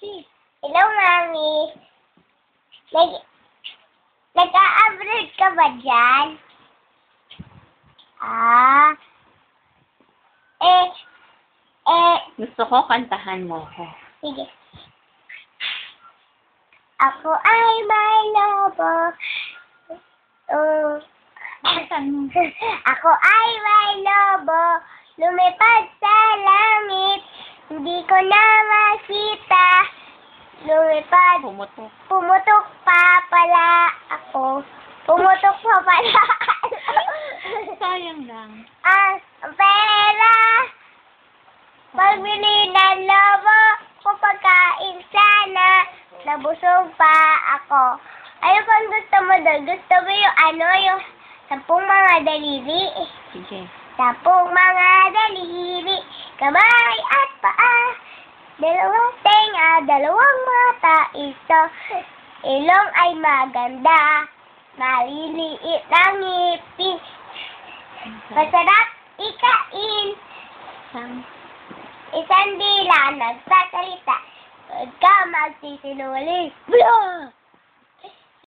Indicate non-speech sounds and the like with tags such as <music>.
Chi. Hello, Mami. Nag Nag-a-abroad ka ba dyan? Ah. Eh, eh, Gusto ko kantahan mo ko. sige. Ako ay may lobo. Oh. <laughs> Ako ay may lobo. Lumipad sa langit. Hindi ko na makita. Lumipad Pumutok. Pumutok pa pala ako. Pumutok pa pala. <laughs> Sayang lang. Ang pera. Pagbili ng lobo ko pagkain sana. Nabusog pa ako. Ano pang gusto mo doon? Gusto mo yung ano, yung sampung mga daliri? Sige. Sampung mga daliri, kamay at paa. Dalawang tenga, dalawang mata, ito. Ilong ay maganda. Maliliit ang ngipin. Masarap ikain. Sang. Isang dila nagsasalita. Huwag ka magsisinungaling. Blah!